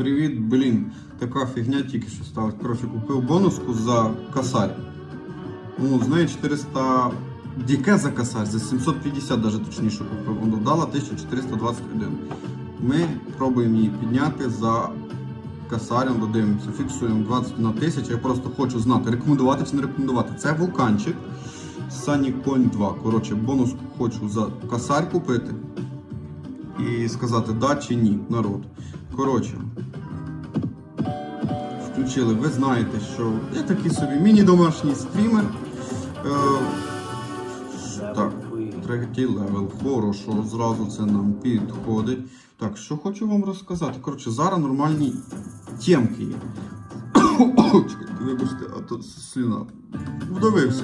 Привіт, блін. Така фігня тільки що сталася. Коротше, купив бонуску за косарь. Ну, з неї 400. Яке за косарь? За 750 даже точніше купив. Воно дала 1421. Ми пробуємо її підняти за косарем, додивимося, фіксуємо 20 на 1000. Я просто хочу знати, рекомендувати чи не рекомендувати. Це вулканчик Coin 2. Коротше, бонуску хочу за косарь купити і сказати да чи ні, народ. Коротше, включили. Ви знаєте, що я такий собі міні-домашній стрімер. Е, так, третій левел. Хорошо, зразу це нам підходить. Так, що хочу вам розказати. Коротше, зараз нормальні темки є. Вибачте, а то сліна. Вдавився.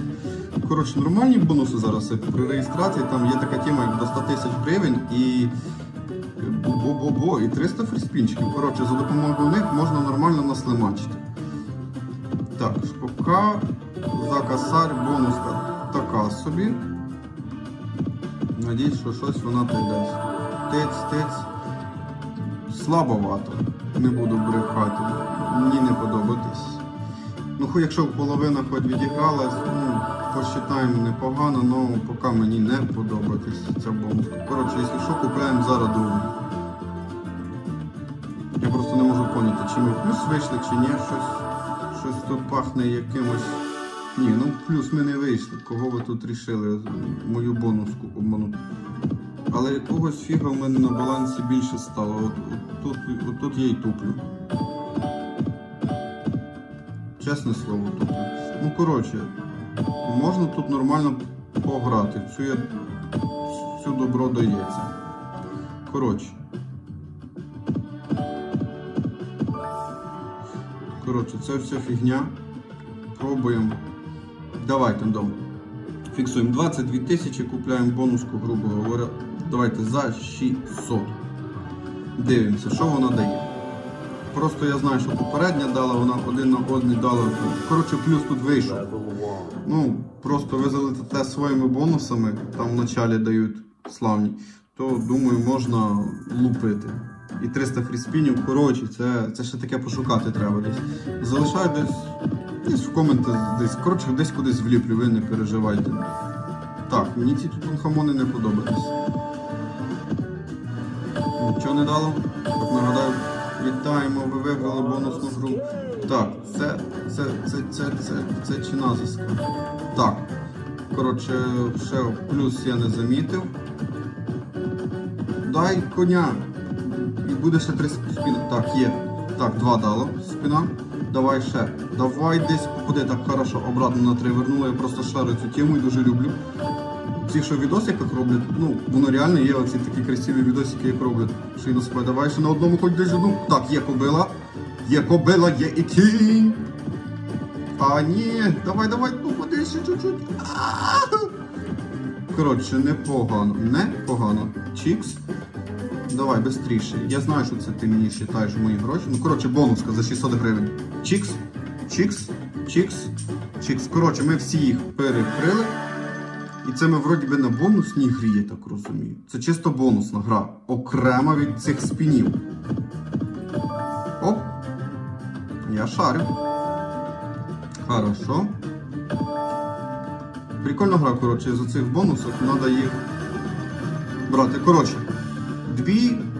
Коротше, нормальні бонуси зараз при реєстрації. Там є така тема, як до 100 тисяч гривень і бо-бо-бо, і 300 фріспінчиків. Коротше, за допомогою них можна нормально наслимачити. Так, шпака за косарь бонуска така собі. Надіюсь, що щось вона дасть. Тиць, тиць. Слабовато. Не буду брехати. Мені не подобатись. Ну, хоч якщо половина хоч відігралась, ну, посчитаємо непогано, але поки мені не подобається ця бонуска. Коротше, якщо що, купляємо зараз другу. Я просто не можу поняти, чи ми плюс вийшли, чи ні. Щось, щось тут пахне якимось. Ні, ну плюс ми не вийшли. Кого ви тут рішили мою бонуску обманути? Але якогось фіга в мене на балансі більше стало. От, от, тут, от тут я і туплю. Чесне слово, туплю. Ну, коротше, можна тут нормально пограти. Цю, я, цю добро дається. Коротше. Коротше, це вся фігня. Пробуємо. Давайте дома. Фіксуємо 22 тисячі, купляємо бонуску, грубо говоря. Давайте за 600. Дивимося, що вона дає. Просто я знаю, що попередня дала, вона один на один дала. Коротше, плюс тут вийшов. Ну, просто ви залетите своїми бонусами, там в началі дають славні, то думаю, можна лупити. І 300 фріспінів, коротше, це, це ще таке пошукати треба десь. Залишаю десь, десь в коментах, десь, коротше, десь кудись вліплю, ви не переживайте. Так, мені ці тутанхамони не подобаються. Нічого не дало. Так нагадаю, вітаємо, ви виграли бонусну гру. Так, це, це, це, це, це, це чи назиска. Так. Коротше, ще плюс я не замітив. Дай коня. Буде ще три спіна. Так, є. Так, два дало. Спина. Давай ще. Давай десь попади так хорошо. Обратно на три вернула. Я просто шарю цю тему і дуже люблю. Ці, що в відосиках роблять, ну, воно реально є оці такі красиві відосики, як роблять. Що на себе. Давай ще на одному хоч десь одну. Так, є кобила. Є кобила, є і кінь. А ні, давай, давай, ну ходи ще чуть-чуть. Коротше, непогано. Непогано. Чікс. Давай, бистріше. Я знаю, що це ти мені вважаєш мої гроші. Ну, коротше, бонуска за 600 гривень. Чікс, чікс, чікс, чікс. Коротше, ми всі їх перекрили. І це ми вроді би на бонусній грі, я так розумію. Це чисто бонусна гра. Окрема від цих спінів. Оп. Я шарю. Хорошо. Прикольна гра, коротше, за цих бонусів треба їх брати. Коротше, be